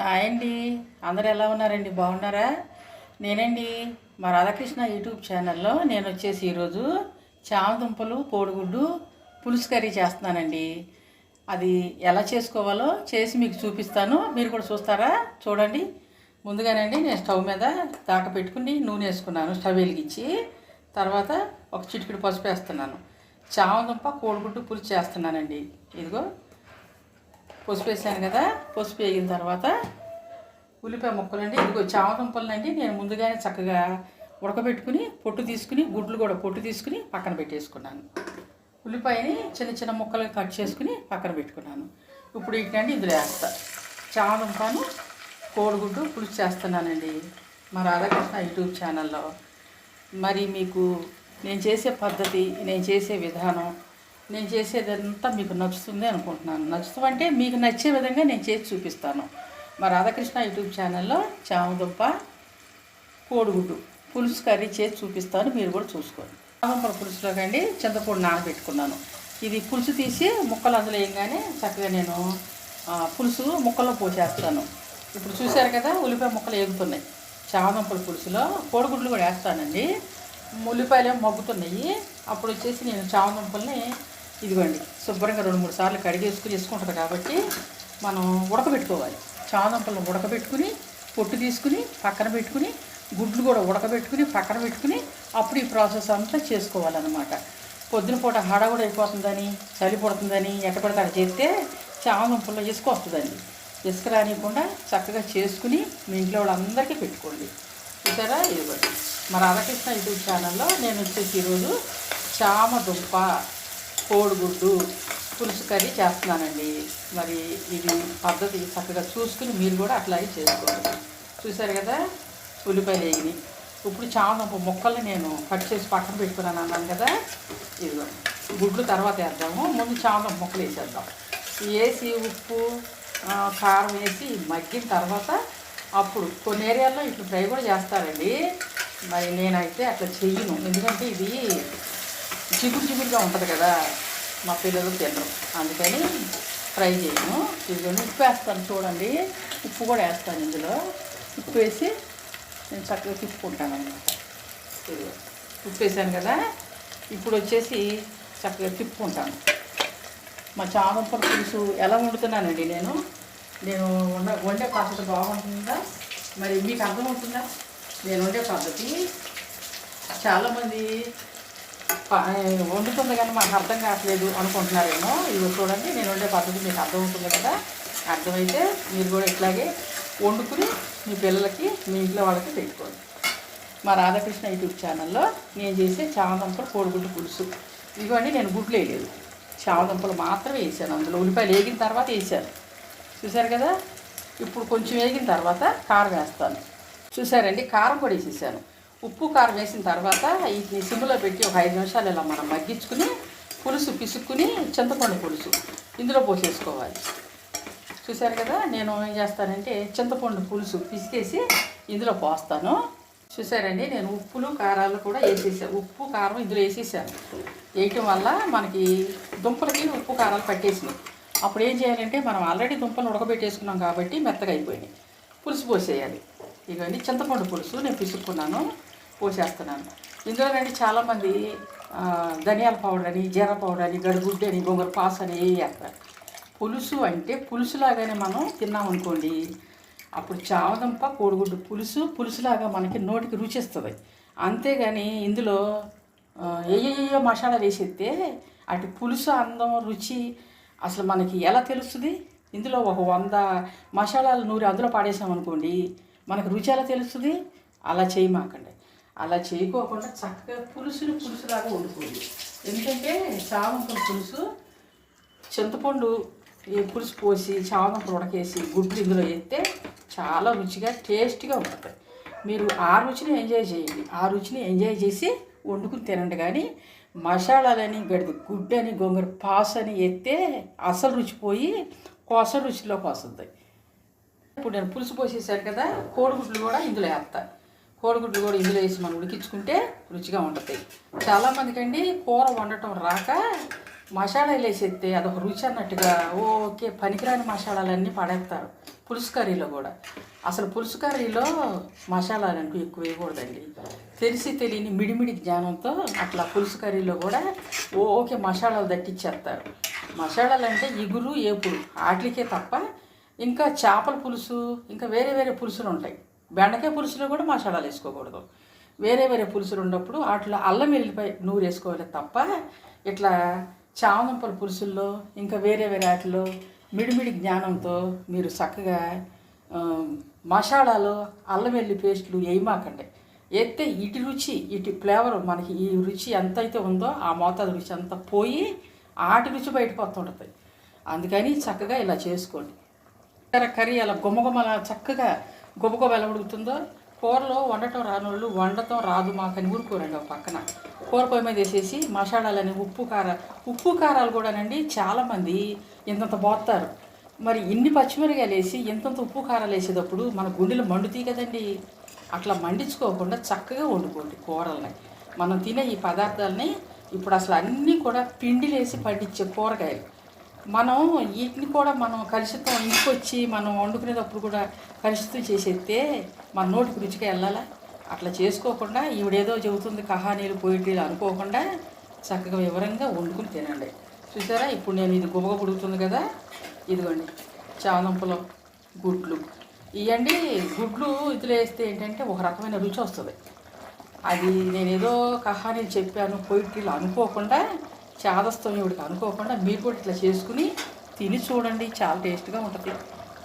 Hi అండి. అందరు ఎలా ఉన్నారండి? బాగున్నారా? నేనండి మా రాధాకృష్ణ యూట్యూబ్ ఛానల్లో నేను వచ్చేసి ఈరోజు చామదుంపలు కోడిగుడ్డు పులుసు కర్రీ చేస్తున్నానండి. అది ఎలా చేసుకోవాలో చేసి మీకు చూపిస్తాను. మీరు కూడా చూస్తారా? చూడండి. ముందుగానండి నేను స్టవ్ మీద దాక పెట్టుకుని నూనె వేసుకున్నాను స్టవ్ వెలిగించి. తర్వాత ఒక చిటికెడు పసుపు వేస్తున్నాను. చామదుంప కోడిగుడ్డు పులుసు చేస్తున్నానండి. ఇదిగో. పసుపు వేసాను కదా పసుపు వేగిన తర్వాత ఉల్లిపాయ ముక్కలండి ఇదిగో చామదుంపలనండి నేను ముందుగానే చక్కగా ఉడకబెట్టుకుని పొట్టు తీసుకుని గుడ్లు కూడా పొట్టు తీసుకుని పక్కన పెట్టేసుకున్నాను. ఉల్లిపాయని చిన్న చిన్న ముక్కలుగా కట్ చేసుకుని పక్కన పెట్టుకున్నాను. ఇప్పుడు ఏంటంటే ఇందులో వేస్తా. చామదుంపను కోడిగుడ్డు పులుసు చేస్తున్నానండి మా రాధాకృష్ణ యూట్యూబ్ ఛానల్లో. మరి మీకు నేను చేసే పద్ధతి నేను చేసే విధానం నేను చేసేదంతా మీకు నచ్చుతుంది అనుకుంటున్నాను. నచ్చుతామంటే మీకు నచ్చే విధంగా నేను చేసి చూపిస్తాను. మా రాధాకృష్ణ యూట్యూబ్ ఛానల్లో చామదుంప కోడిగుడ్డు పులుసు కర్రీ చేసి చూపిస్తాను. మీరు కూడా చూసుకోండి. చామదుంపల పులుసులో కండి చింతపూడి నానబెట్టుకున్నాను. ఇది పులుసు తీసి ముక్కలు అందులో వేయగానే చక్కగా నేను పులుసు ముక్కల్లో పోసేస్తాను. ఇప్పుడు చూశారు కదా ఉల్లిపాయ ముక్కలు ఎగుతున్నాయి చామదుంపల పులుసులో కోడిగుడ్లు కూడా వేస్తానండి. ఉల్లిపాయలు ఏమో మగ్గుతున్నాయి. అప్పుడు వచ్చేసి నేను చామదుంపల్ని ఇదిగోండి శుభ్రంగా రెండు మూడు సార్లు కడిగేసుకుని వేసుకుంటుంది కాబట్టి మనం ఉడకబెట్టుకోవాలి. చాదంపలను ఉడకబెట్టుకుని పొట్టు తీసుకుని పక్కన పెట్టుకుని గుడ్లు కూడా ఉడకబెట్టుకుని పక్కన పెట్టుకుని అప్పుడు ఈ ప్రాసెస్ అంతా చేసుకోవాలన్నమాట. పొద్దున పూట హడావుడి అయిపోతుందని చలి పడుతుందని ఎక్కడ పడితే అక్కడ చేస్తే చామదుంపల్లో ఇసుక వస్తుందండి. ఇసుక రానియకుండా చక్కగా చేసుకుని మీ ఇంట్లో వాళ్ళందరికీ పెట్టుకోండి. చూసారా? ఇదిగోండి. మా రాధాకృష్ణ యూట్యూబ్ ఛానల్లో నేను వచ్చేసి ఈరోజు చామదుంప కోడిగుడ్డు పులుసు కర్రీ చేస్తున్నానండి. మరి ఇది పద్ధతి చక్కగా చూసుకుని మీరు కూడా అట్లాగే చేసుకోండి. చూసారు కదా? ఉల్లిపాయలు వేగినాయి. ఇప్పుడు చామదుంప ముక్కల్ని నేను కట్ చేసి పక్కన పెట్టుకున్నాను అన్నాను కదా? ఇదిగో గుడ్లు తర్వాత వేద్దాము. ముందు చామదుంప ముక్కలు వేసేద్దాం. వేసి ఉప్పు కారం వేసి మగ్గిన తర్వాత అప్పుడు కొన్ని ఏరియాల్లో ఇట్లా ఫ్రై కూడా చేస్తారండి. మరి నేనైతే అట్లా చెయ్యను. ఎందుకంటే ఇది చిగురు చిగురుగా ఉంటుంది కదా మా పిల్లలు తినరు. అందుకని ఫ్రై చేయను. ఇదిగోని ఉప్పు వేస్తాను చూడండి. ఉప్పు కూడా వేస్తాను ఇందులో. ఉప్పు వేసి నేను చక్కగా తిప్పుకుంటాను అనమాట ఉప్పు వేసాను కదా. ఇప్పుడు వచ్చేసి చక్కగా తిప్పుకుంటాను. మా చామంపల పులుసు ఎలా వండుతున్నానండి నేను? నేను వండ వండే పద్ధతి బాగుంటుందా? మరి మీకు అర్థమవుతుందా? నేను వండే పద్ధతి. చాలామంది వండుతుంది కానీ మాకు అర్థం కావట్లేదు అనుకుంటున్నారేమో. ఇవి చూడండి నేను వండే పద్ధతి మీకు అర్థమవుతుంది కదా? అర్థమైతే మీరు కూడా ఇట్లాగే వండుకుని మీ పిల్లలకి మీ ఇంట్లో వాళ్ళకి పెట్టుకోండి. మా రాధాకృష్ణ యూట్యూబ్ ఛానల్లో నేను చేసే చామదుంపలు కోడిగుడ్డు పులుసు. ఇదిగోండి నేను గుడ్లు వేయలేదు. చామదుంపలు మాత్రమే వేసాను అందులో. ఉల్లిపాయలు వేగిన తర్వాత వేసాను. చూసారు కదా? ఇప్పుడు కొంచెం వేగిన తర్వాత కారం వేస్తాను. చూసారండి కారం కూడా వేసేసాను. ఉప్పు కారం వేసిన తర్వాత వీటిని సిమ్లో పెట్టి ఒక ఐదు నిమిషాలు ఇలా మనం మగ్గించుకుని పులుసు పిసుక్కుని చింతపండు పులుసు ఇందులో పోసేసుకోవాలి. చూశారు కదా నేను ఏం చేస్తానంటే చింతపండు పులుసు పిసికేసి ఇందులో పోస్తాను. చూసారండి నేను ఉప్పులు కారాలు కూడా వేసేసాను ఉప్పు కారం ఇందులో వేసేసాను. వేయటం వల్ల మనకి దుంపలకి ఉప్పు కారాలు పట్టేసినాయి. అప్పుడు ఏం చేయాలంటే మనం ఆల్రెడీ దుంపలు ఉడకబెట్టేసుకున్నాం కాబట్టి మెత్తగా అయిపోయినాయి. పులుసు పోసేయాలి. ఇవన్నీ చింతపండు పులుసు నేను పిసుక్కున్నాను. పోసేస్తున్నాను. ఇందులోనండి చాలామంది ధనియాల పౌడర్ అని జీర పౌడర్ అని గడిగుడ్డు అని గొంగర పాస్ అని వేస్తారు. పులుసు అంటే పులుసులాగానే మనం తిన్నామనుకోండి అప్పుడు చావదంప కోడిగుడ్డు పులుసు పులుసులాగా మనకి నోటికి రుచిస్తుంది. అంతేగాని ఇందులో ఏయో మసాలా వేసేస్తే అటు పులుసు అందం రుచి అసలు మనకి ఎలా తెలుస్తుంది? ఇందులో ఒక వంద మసాలాలు నూరి అందులో పాడేసామనుకోండి మనకు రుచి ఎలా తెలుస్తుంది? అలా చేయమాకండి అలా చేయకోకుండా చక్కగా పులుసుని పులుసులాగా వండుకోండి. ఎందుకంటే చామంతుల పులుసు చింతపండు ఈ పులుసు పోసి చామంతులు ఉడకేసి గుడ్లు ఇందులో వేస్తే చాలా రుచిగా టేస్ట్గా ఉంటుంది. మీరు ఆ రుచిని ఎంజాయ్ చేయండి. ఆ రుచిని ఎంజాయ్ చేసి వండుకుని తినండి కానీ మసాలాలని గడిది గుడ్డని గొంగర పాస్ అని ఎత్తే అసలు రుచి పోయి కొస రుచిలోకి వస్తుంది. ఇప్పుడు నేను పులుసు పోసేసాను కదా కోడిగుడ్లు కూడా ఇందులో వేస్తాను కోడిగుడ్లు కూడా ఇందులో వేసి మనం ఉడికించుకుంటే రుచిగా ఉంటుంది. చాలామందికి అండి కూర వండటం రాక మసాలాలు వేసేస్తే అదొక రుచి అన్నట్టుగా ఓకే పనికిరాని మసాలాలన్నీ పడేస్తారు. పులుసు కర్రీలో కూడా. అసలు పులుసు కర్రీలో మసాలాలు అంటూ ఎక్కువ వేయకూడదండి. తెలిసి తెలియని మిడిమిడి జ్ఞానంతో అట్లా పులుసు కర్రీలో కూడా ఓ ఓకే మసాలాలు దట్టించేస్తారు మసాలాలు అంటే ఇగురు ఏపుడు వాటికే తప్ప ఇంకా చేపల పులుసు ఇంకా వేరే వేరే పులుసులు ఉంటాయి. బెండకాయ పులుసులో కూడా మసాలాలు వేసుకోకూడదు. వేరే వేరే పులుసులు ఉన్నప్పుడు వాటిలో అల్లం వెల్లిపాయ నూరు వేసుకోవాలి తప్ప ఇట్లా చామదుంపల పులుసుల్లో ఇంకా వేరే వేరే వాటిలో మిడిమిడి జ్ఞానంతో మీరు చక్కగా మసాలాలో మసాలాలు అల్లం వెల్లి పేస్టులు వేయమాకండి. వేస్తే ఇటు రుచి ఇటు ఫ్లేవర్ మనకి ఈ రుచి ఎంత అయితే ఉందో ఆ మోతాదు రుచి అంతా పోయి ఆటి రుచి బయటకు వస్తుంటుంది అందుకని చక్కగా ఇలా చేసుకోండి. కర్రీ అలా గుమ్మగుమ్మలా చక్కగా గుమ్మగుమ్మ ఎలా ఉడుకుతుందో కూరలో వండటం రానోళ్ళు వండటం రాదు మాకని ఊరుకోరండి ఒక పక్కన. కూర పొయ్యి మీద వేసేసి మసాలాలని ఉప్పు కార ఉప్పు కారాలు కూడానండి చాలామంది ఇంతంత పోస్తారు మరి ఇన్ని పచ్చిమిరకాయలు వేసి ఇంతంత ఉప్పు కారాలు వేసేటప్పుడు మన గుండెలు మండుతాయి కదండి. అట్లా మండించుకోకుండా చక్కగా వండుకోండి కూరల్ని. మనం తినే ఈ పదార్థాలని ఇప్పుడు అసలు అన్నీ కూడా పిండిలేసి పండించే కూరగాయలు. మనం వీటిని కూడా మనం కలుషితం ఇంటికి వచ్చి మనం వండుకునేటప్పుడు కూడా కలుషితం చేసేస్తే మన నోటికి రుచిగా వెళ్ళాలా? అట్లా చేసుకోకుండా ఈవిడేదో చెబుతుంది కహానీలు పోయిటీలు అనుకోకుండా చక్కగా వివరంగా వండుకుని తినండి. చూసారా? ఇప్పుడు నేను ఇది గుబగ పుడుగుతుంది కదా? ఇదిగోండి. చామంపులో గుడ్లు. ఇవ్వండి గుడ్లు ఇదిలో వేస్తే ఏంటంటే ఒక రకమైన రుచి వస్తుంది. అది నేనేదో కహానీలు చెప్పాను పోయిటీలు అనుకోకుండా చాదస్తం ఇవిడికి అనుకోకుండా మీరు కూడా ఇట్లా చేసుకుని తిని చూడండి. చాలా టేస్ట్గా ఉంటుంది.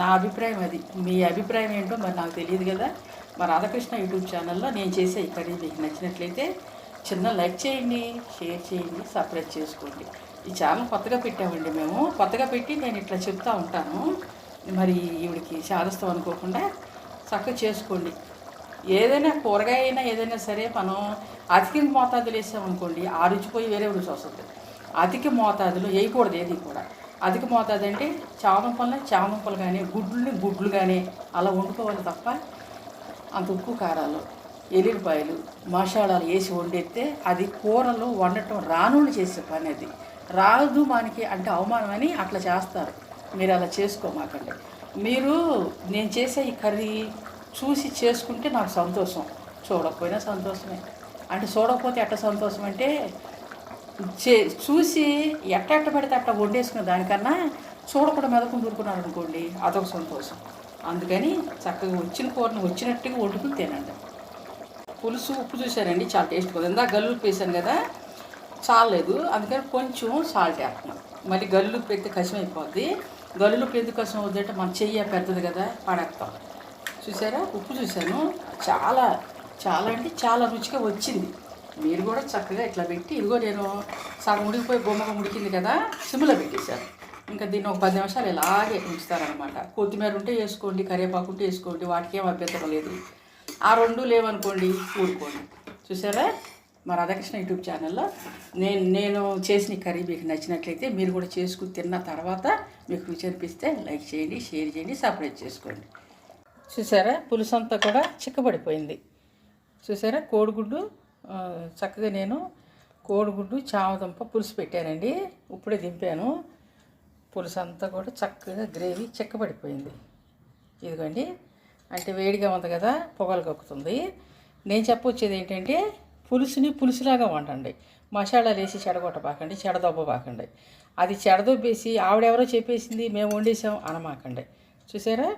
నా అభిప్రాయం అది. మీ అభిప్రాయం ఏంటో మరి నాకు తెలియదు కదా. మా రాధాకృష్ణ యూట్యూబ్ ఛానల్లో నేను చేసే ఇక్కడ మీకు నచ్చినట్లయితే చిన్న లైక్ చేయండి షేర్ చేయండి సబ్స్క్రైబ్ చేసుకోండి. ఈ ఛానల్ కొత్తగా పెట్టామండి మేము. కొత్తగా పెట్టి నేను ఇట్లా చెప్తూ ఉంటాను. మరి ఈవిడికి చాదస్తం అనుకోకుండా చక్కగా చేసుకోండి. ఏదైనా కూరగాయ అయినా ఏదైనా సరే మనం అతికిన మోతాదులు వేసామనుకోండి ఆ రుచిపోయి వేరే రుచి వస్తుంది. అతికి మోతాదులు వేయకూడదు ఏది కూడా. అధిక మోతాదు అంటే చామంపల్ని చామంపలు కానీ గుడ్లని గుడ్లు కానీ అలా వండుకోవాలి తప్ప అంత ఉప్పు కారాలు ఎల్లిపాయలు మసాలాలు వేసి వండితే అది కూరలు వండటం రానుళ్ళు చేసే పని అది. రాదు మనకి అంటే అవమానం అని అట్లా చేస్తారు. మీరు అలా చేసుకోమాకండి. మీరు నేను చేసే ఈ కర్రీ చూసి చేసుకుంటే నాకు సంతోషం. చూడకపోయినా సంతోషమే. అంటే చూడకపోతే ఎట్ట సంతోషం అంటే చే చూసి ఎట్ట ఎట్ట పెడితే అట్ట వండేసుకున్న దానికన్నా చూడకుండా మెదకుని దూరుకున్నారు అనుకోండి అదొక సంతోషం. అందుకని చక్కగా వచ్చిన కూరను వచ్చినట్టుగా వండుకుని తినండి. పులుసు ఉప్పు చూశానండి చాలా టేస్ట్ ఉంది ఇందాక గల్లు వేసాను కదా చాలేదు అందుకని కొంచెం సాల్ట్ వేస్తున్నాం. మళ్ళీ గల్లు పెడితే కసిమైపోద్ది అయిపోద్ది గల్లు ఎందుకు కసం అవుద్ది అంటే మన చెయ్యి పెద్దది కదా పడేస్తాం. చూసారా? ఉప్పు చూశాను చాలా చాలా అంటే చాలా రుచిగా వచ్చింది. మీరు కూడా చక్కగా ఇట్లా పెట్టి ఇదిగో నేను సగం ఉడికిపోయి బొమ్మగా ఉడికింది కదా సిమ్లో పెట్టేశాను. ఇంకా దీన్ని ఒక పది నిమిషాలు ఇలాగే ఉంచుతారనమాట కొత్తిమీర ఉంటే వేసుకోండి కరివేపాకు ఉంటే వేసుకోండి వాటికి ఏం అభ్యంతరం లేదు. ఆ రెండు లేవనుకోండి ఊరుకోండి. చూసారా? మా రాధాకృష్ణ యూట్యూబ్ ఛానల్లో నేను నేను చేసిన కర్రీ మీకు నచ్చినట్లయితే మీరు కూడా చేసుకుని తిన్న తర్వాత మీకు రుచి అనిపిస్తే లైక్ చేయండి షేర్ చేయండి సపరేట్ చేసుకోండి. చూసారా? పులుసంతా కూడా చిక్కబడిపోయింది. చూసారా? కోడిగుడ్డు చక్కగా నేను కోడిగుడ్డు చామదుంప పులుసు పెట్టానండి. ఇప్పుడే దింపాను. పులుసు అంతా కూడా చక్కగా గ్రేవీ చిక్కబడిపోయింది. ఇదిగోండి. అంటే వేడిగా ఉంది కదా పొగలు కక్కుతుంది. నేను చెప్పొచ్చేది ఏంటంటే పులుసుని పులుసులాగా వండండి. మసాలాలు వేసి చెడగొట్టబాకండి చెడదొబ్బబాకండి. అది చెడదొబ్బేసి ఆవిడెవరో చెప్పేసింది మేము వండేసాం అనమాకండి. చూసారా?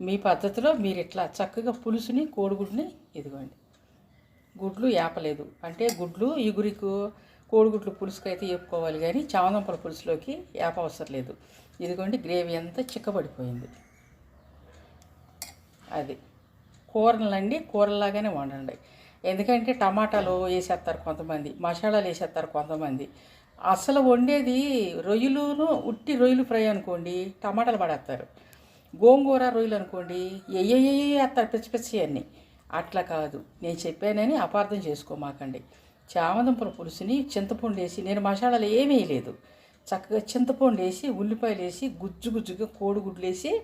మీ పద్ధతిలో మీరు ఇట్లా చక్కగా పులుసుని కోడిగుడ్ని ఇదిగోండి. గుడ్లు ఏపలేదు అంటే గుడ్లు ఇగురికి కోడిగుడ్లు పులుసుకైతే అయితే వేపుకోవాలి కానీ చామదంపల పులుసులోకి ఏప అవసరం లేదు. ఇదిగోండి గ్రేవీ అంతా చిక్కబడిపోయింది. అది. కూరలండి కూరలాగానే వండండి. ఎందుకంటే టమాటాలు వేసేస్తారు కొంతమంది మసాలాలు వేసేస్తారు కొంతమంది. అసలు వండేది రొయ్యలును ఉట్టి రొయ్యలు ఫ్రై అనుకోండి టమాటాలు పడేస్తారు. గోంగూర రొయ్యలు అనుకోండి ఎయ్యయ్యే అత్త పిచ్చి పిచ్చి అన్నీ. అట్లా కాదు. నేను చెప్పానని అపార్థం చేసుకోమాకండి చామదుంపల పులుసుని చింతపండు వేసి నేను మసాలాలు ఏమీ వేయలేదు. చక్కగా చింతపండు వేసి ఉల్లిపాయలు వేసి గుజ్జు గుజ్జుగా కోడిగుడ్లు వేసి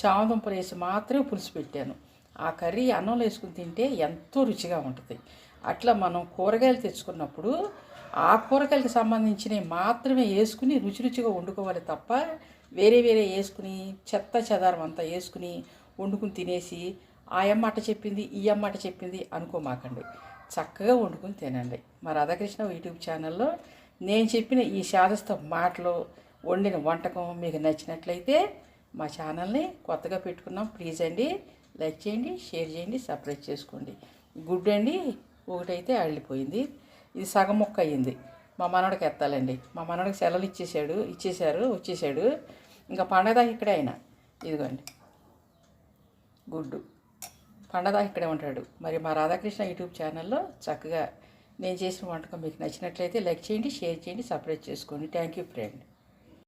చామదుంపలు వేసి మాత్రమే పులుసు పెట్టాను. ఆ కర్రీ అన్నంలో వేసుకుని తింటే ఎంతో రుచిగా ఉంటుంది. అట్లా మనం కూరగాయలు తెచ్చుకున్నప్పుడు ఆ కూరగాయలకు సంబంధించినవి మాత్రమే వేసుకుని రుచి రుచిగా వండుకోవాలి తప్ప వేరే వేరే వేసుకుని చెత్త చెదారం అంతా వేసుకుని వండుకుని తినేసి ఆ అమ్మాట చెప్పింది ఈ అమ్మాట చెప్పింది అనుకోమాకండి. చక్కగా వండుకుని తినండి. మా రాధాకృష్ణ యూట్యూబ్ ఛానల్లో నేను చెప్పిన ఈ శాదస్థ మాటలు వండిన వంటకం మీకు నచ్చినట్లయితే మా ఛానల్ని కొత్తగా పెట్టుకున్నాం ప్లీజ్ అండి. లైక్ చేయండి షేర్ చేయండి సబ్స్క్రైబ్ చేసుకోండి. గుడ్ అండి ఒకటైతే అల్లిపోయింది. ఇది సగం ముక్క అయ్యింది మా మనవడికి ఎత్తాలండి. మా మనవడికి సెలవులు ఇచ్చేసాడు ఇచ్చేశారు వచ్చేసాడు ఇంకా పండగ ఇక్కడే ఆయన. ఇదిగోండి. గుడ్డు. పండగ ఇక్కడే ఉంటాడు. మరి మా రాధాకృష్ణ యూట్యూబ్ ఛానల్లో చక్కగా నేను చేసిన వంటకం మీకు నచ్చినట్లయితే లైక్ చేయండి షేర్ చేయండి సపరేట్ చేసుకోండి. Thank you friend.